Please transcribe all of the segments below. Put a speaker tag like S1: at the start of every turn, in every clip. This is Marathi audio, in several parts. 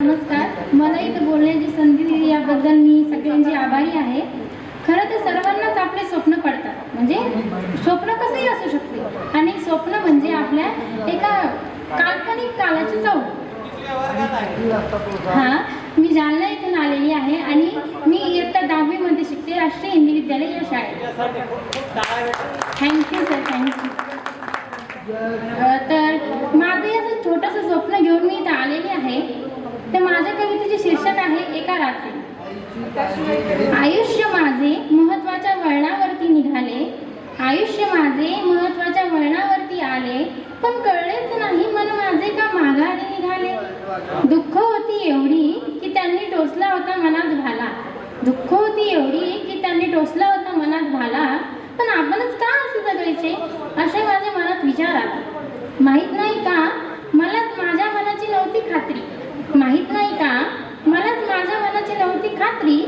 S1: नमस्कार. मला इथं बोलण्याची संधी दिली याबद्दल मी सगळ्यांची आभारी आहे. खरं तर सर्वांनाच आपले स्वप्न पडतात. म्हणजे स्वप्न कसंही असू शकते. आणि स्वप्न म्हणजे आपल्या एका काल्पनिक कालाची चौक हा मी जालना इथून आलेली आहे आणि मी इयत्ता दहावीमध्ये शिकते राष्ट्रीय हिंदी विद्यालय या शाळेत. थँक्यू सर थँक्यू तर माझं असं छोटंसं स्वप्न घेऊन मी इथं आलेली आहे तर माझ्या कवितेचे शीर्षक आहे एका रात्री आयुष्य माझे महत्त्वाच्या वळणावरती निघाले. आयुष्य माझे महत्त्वाच्या वळणावरती आले. पण कळलेच नाही मन माझे का माघारी निघाले. दुःख होती एवढी की त्यांनी टोचला होता मनात भाला. दुःख होती एवढी की त्यांनी टोचला होता मनात भाला. पण आपणच का असे जगायचे? असे माझ्या मनात विचार आला. माहीत नाही का मलाच माझ्या मनाची नव्हती खात्री माहीत नाही का मलाच माझ्या मनाची नव्हती खात्री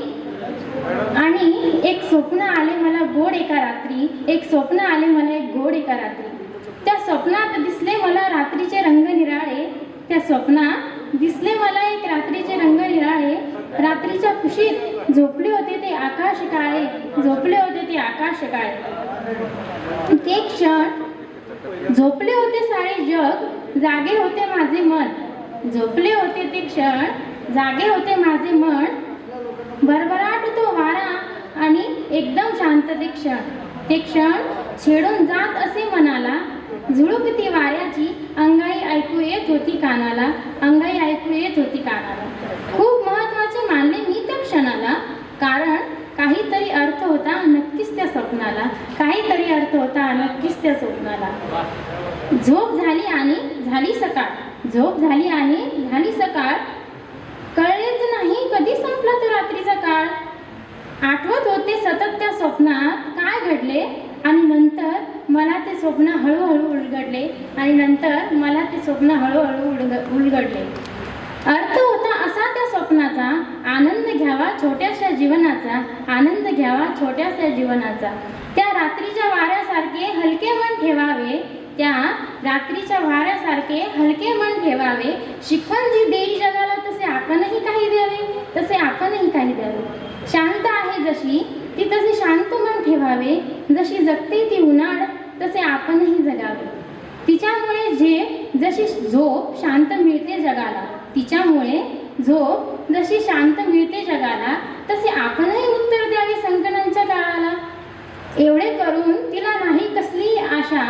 S1: आणि एक स्वप्न आले मला गोड एका रात्री. एक स्वप्न आले मला एक गोड एका रात्री. त्या स्वप्नात दिसले मला रात्रीचे रंग निराळे. त्या स्वप्नात दिसले मला एक रात्रीचे रंग निराळे. रात्रीच्या कुशीत झोपले होते ते आकाश काळे. झोपले होते ते आकाश काळे. ते क्षण झोपले होते सारे जग. जागे होते माझे मन. झोपले होते ते क्षण. जागे होते माझे मन. भरभराट तो वारा एकदम शांत ते क्षण. ते क्षण छेडून जात असे मनाला. झुळुकती वाऱ्याची अंगाई ऐकू येत होती कानाला. अंगाई ऐकू येत होती कानाला. खूप महत्त्वाचे मानले मी त्या क्षणाला. कारण काहीतरी अर्थ होता नक्कीच त्या स्वप्नाला. काहीतरी अर्थ होता नक्कीच त्या स्वप्नाला. झोप झाली आणि झाली सकाळ. झोप झाली आणि झाली सकाळ. कळलेच नाही कधी संपला तो रात्रीचा काळ. आठवत होते सतत त्या स्वप्नात काय घडले? आणि नंतर मला ते स्वप्न हळूहळू उलगडले. आणि नंतर मला ते स्वप्न हळूहळू उलग उलगडले. अर्थ होता असा त्या स्वप्नाचा आनंद घ्यावा छोट्याशा जीवनाचा आनंद घ्यावा छोट्याशा जीवनाचा. त्या रात्रीच्या वाऱ्यासारखे हलके मन ठेवावे त्या रात्रीच्या वाऱ्यासारखे हलके मन ठेवावे. शिकवण जी देई जगाला तसे आपणही काही द्यावे तसे आपणही काही द्यावे. शांत जशी ती तसे शांत मन ठेवावे. जशी जगते ती उन्हाळ तसे आपणही जगावे. तिच्यामुळे जे जशी झोप शांत मिळते जगाला तिच्यामुळे झोप जशी शांत मिळते जगाला तसे आपणही उत्तर द्यावे संकटांच्या काळाला. एवढे करून तिला नाही कसली आशा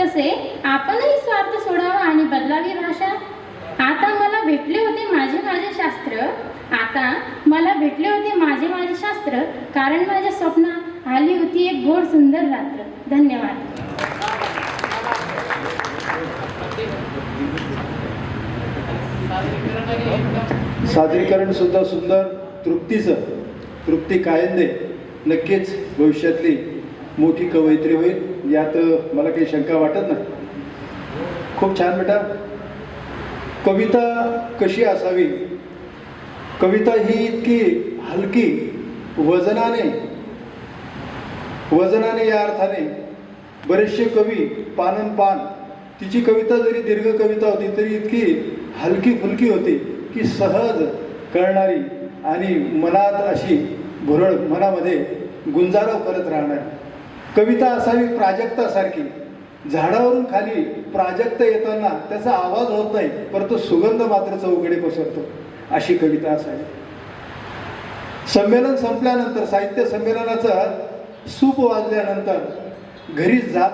S1: तसे आपणही स्वार्थ सोडावा आणि बदलावी भाषा आता मला भेटले होते माझे माझे शास्त्र. आता मला भेटले होते माझे माझे शास्त्र कारण माझ्या स्वप्नात आली होती एक गोड सुंदर रात्र. धन्यवाद.
S2: सादरीकरण सुद्धा सुंदर तृप्तीचं. तृप्ती कायंदे नक्कीच भविष्यातली मोठी कवयित्री होईल. यात मला काही शंका वाटत नाही. खूप छान बेटा. कविता कशी असावी? कविता ही इतकी हलकी वजनाने वजनाने या अर्थाने. बरेचसे कवी पानन पान तिची कविता जरी दीर्घ कविता होती तरी इतकी हलकी फुलकी होती की सहज कळणारी आणि मनात अशी भुरळ मनामध्ये गुंजारव करत राहणारी. कविता असावी प्राजक्तासारखी झाडावरून खाली प्राजक्त येताना त्याचा आवाज होत नाही परंतु सुगंध मात्र चौकडे पसरतो अशी कविता असावी. संमेलन संपल्यानंतर साहित्य संमेलनाचं सूप वाजल्यानंतर घरी जात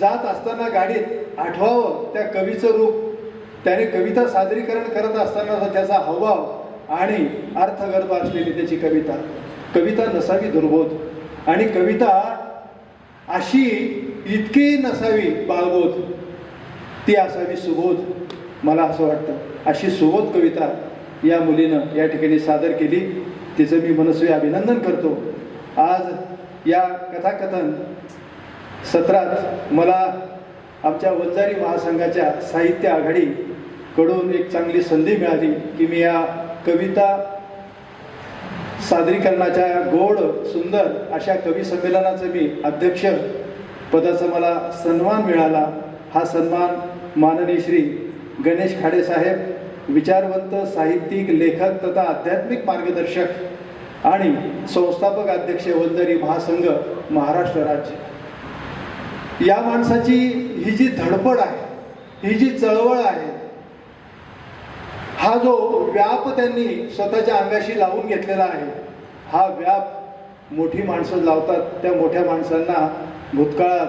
S2: जात असताना गाडीत आठवावं त्या कवीचं रूप. त्याने कविता सादरीकरण करत असताना त्याचा हवाव आणि अर्थगर्भ असलेली त्याची कविता. कविता नसावी दुर्बोध. आणि कविता अशी इतकी नसावी बाळबोध. ती असावी सुबोध. मला असं वाटतं. अशी सुबोध कविता या मुलीनं या ठिकाणी सादर केली. तिचं मी मनस्वी अभिनंदन करतो. आज या कथाकथन सत्रात मला आमच्या वंजारी महासंघाच्या साहित्य आघाडीकडून एक चांगली संधी मिळाली की मी या कविता सादरीकरणाच्या गोड सुंदर अशा कवी संमेलनाचं मी अध्यक्ष पदाचा मला सन्मान मिळाला. हा सन्मान माननीय श्री गणेश खाडे साहेब विचारवंत साहित्यिक लेखक तथा आध्यात्मिक मार्गदर्शक आणि संस्थापक अध्यक्ष वंदरी महासंघ महाराष्ट्र राज्य. या माणसाची ही जी धडपड आहे ही जी चळवळ आहे हा जो व्याप त्यांनी स्वतःच्या अंगाशी लावून घेतलेला आहे हा व्याप मोठी माणसं लावतात. त्या मोठ्या माणसांना भूतकाळात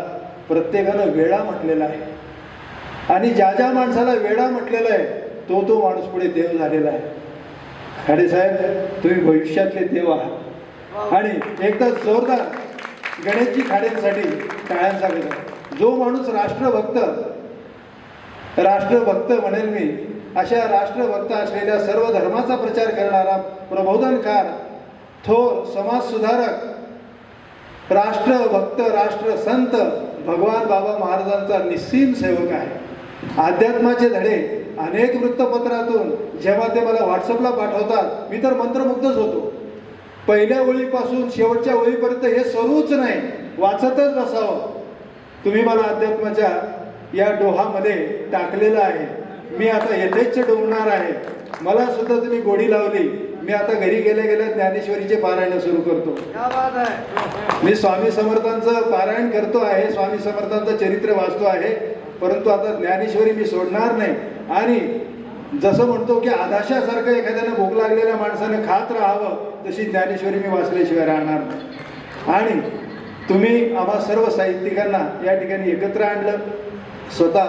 S2: प्रत्येकानं वेळा म्हटलेला आहे. आणि ज्या ज्या माणसाला वेळा म्हटलेला आहे तो तो माणूस पुढे देव झालेला आहे. खाडे साहेब तुम्ही भविष्यातले देव आहात. आणि एकदा जोरदार गणेशजी खाडेंसाठी टाळ्यांचा गजर जो माणूस राष्ट्रभक्त राष्ट्रभक्त म्हणेल मी अशा राष्ट्रभक्त असलेल्या सर्व धर्माचा प्रचार करणारा प्रबोधनकार थोर समाज सुधारक राष्ट्रभक्त राष्ट्रसंत भगवान बाबा महाराजांचा निस्सीम सेवक आहे. अध्यात्माचे धडे अनेक वृत्तपत्रातून जेव्हा ते मला व्हॉट्सअपला पाठवतात मी तर मंत्रमुग्धच होतो. पहिल्या ओळीपासून शेवटच्या ओळीपर्यंत हे सरूच नाही वाचतच बसावं. तुम्ही मला अध्यात्माच्या या डोहामध्ये टाकलेलं आहे. मी आता यथेच्छ डोंबणार आहे. मला सुद्धा तुम्ही गोडी लावली. मी आता घरी गेल्या गेल्या ज्ञानेश्वरीचे पारायण सुरू करतो. मी स्वामी समर्थांचं पारायण करतो आहे. स्वामी समर्थांचं चरित्र वाचतो आहे. परंतु आता ज्ञानेश्वरी मी सोडणार नाही. आणि जसं म्हणतो की आधाशासारखं एखाद्यानं भूक लागलेल्या माणसानं खात राहावं तशी ज्ञानेश्वरी मी वाचल्याशिवाय राहणार नाही. आणि तुम्ही आम्हा सर्व साहित्यिकांना या ठिकाणी एकत्र आणलं. स्वतः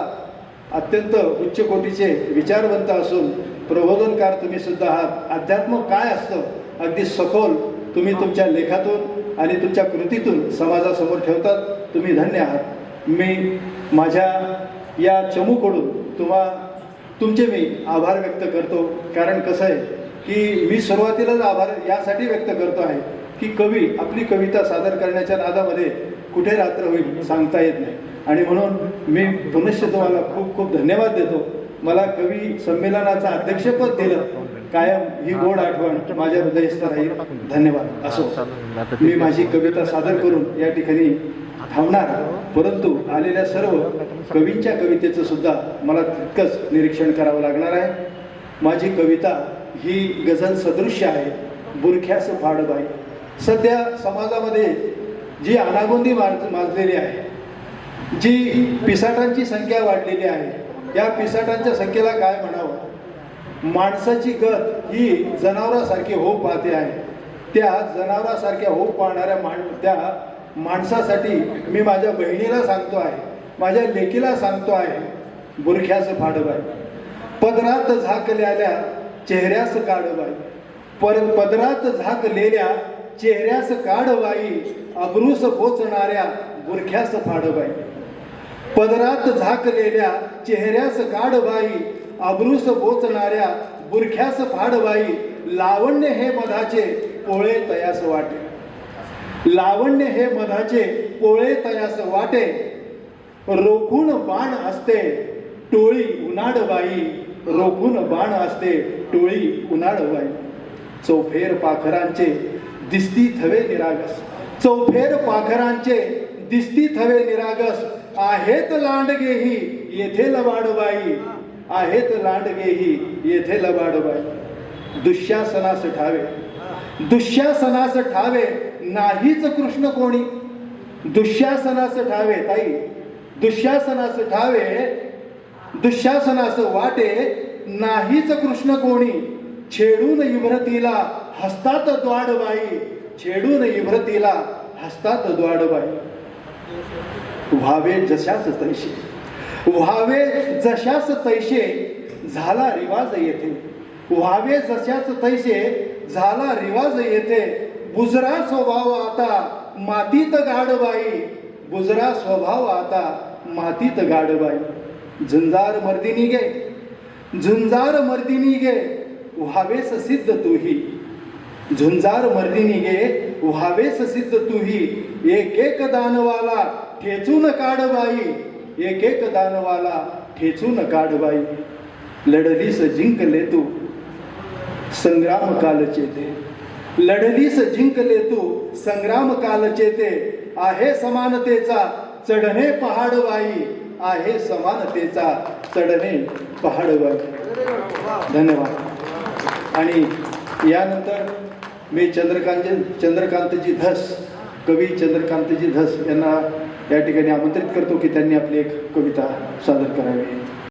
S2: अत्यंत उच्च कोटीचे विचारवंत असून प्रबोधनकार तुम्ही सुद्धा आहात. अध्यात्म काय असतं? अगदी सखोल तुम्ही तुमच्या लेखातून आणि तुमच्या कृतीतून समाजासमोर ठेवतात. तुम्ही धन्य आहात. मी माझ्या या चमूकडून तुम्हा तुमचे मी आभार व्यक्त करतो. कारण कसं आहे की मी सुरुवातीलाच आभार यासाठी व्यक्त करतो आहे की कवी आपली कविता सादर करण्याच्या नादामध्ये कुठे रात्र होईल सांगता येत नाही. आणि म्हणून मी पुनश्च तुम्हाला खूप खूप धन्यवाद देतो. मला कवी संमेलनाचं अध्यक्षपद दिलं. कायम ही गोड आठवण माझ्या हृदयस्थ राहील धन्यवाद. असो. मी माझी कविता सादर करून या ठिकाणी थांबणार. परंतु आलेल्या सर्व कवींच्या कवितेचं सुद्धा मला तितकंच निरीक्षण करावं लागणार आहे. माझी कविता ही गझल सदृश्य आहे. बुरख्यास फाडबाई. सध्या समाजामध्ये जी अनागोंदी माज माजलेली आहे जी पिसाटांची संख्या वाढलेली आहे या पिसाटांच्या संख्येला काय म्हणावं? माणसाची गत ही जनावरासारखी होऊ पाहते आहे. त्या जनावरासारख्या होऊ पाहणाऱ्या माण त्या माणसासाठी मी माझ्या बहिणीला सांगतो आहे माझ्या लेकीला सांगतो आहे बुरख्यास फाडबाई पदरात झाकलेल्या चेहऱ्यास काढबाई पर पदरात झाकलेल्या चेहऱ्यास काढबाई अब्रूस पोचणाऱ्या बुरख्यास फाडबाई. पदरात झाकलेल्या चेहऱ्यास गाढबाई अब्रूस बोचणाऱ्या बुरख्यास फाडबाई लावण्य हे मधाचे पोळे तयास वाटे. लावण्य हे मधाचे पोळे तयास वाटे. रोखून बाण असते टोळी उन्हाडबाई रोखून बाण असते टोळी उन्हाडबाई चौफेर पाखरांचे दिसती थवे निरागस. चौफेर पाखरांचे दिसती थवे निरागस. आहेत लांडगेही येथे लबाडबाई. आहेत लांडगेही येथे लबाडबाई. दुःशासनास ठावे. दुःशासनास ठावे नाहीच कृष्ण कोणी. दुःशासनास ठावे ताई. दुःशासनास ठावे दुःशासनास वाटे नाहीच कृष्ण कोणी. छेडून इम्रतीला हस्तात द्वाडबाई. छेडून इम्रतीला हस्तात द्वाडबाई. व्हावे जशाच तैसे व्हावे जशाच तैसे झाला रिवाज येथे. व्हावे जशाच तैसे झाला रिवाज येथे. बुजरा स्वभाव आता मातीत गाडबाई बुजरा स्वभाव आता मातीत गाडबाई झुंजार मर्दिनी गे झुंजार मर्दिनी गे व्हावेस सिद्ध तूही झुंजार मर्दिनी गे व्हावेस सिद्ध तुही. एक एक दानवाला ठेचून काढबाई एक एक दानवाला ठेचून काढबाई लढलीस जिंकले तू. संग्राम काल चेते. लढलीस जिंकले तू. संग्राम काल चेते. आहे समानतेचा चढणे पहाडवाई. आहे समानतेचा चढणे पहाडवाई. धन्यवाद. आणि यानंतर मी चंद्रकांत चंद्रकांतजी धस कवी चंद्रकांतजी धस यांना या ठिकाणी आमंत्रित करतो की त्यांनी आपली एक कविता सादर करावी.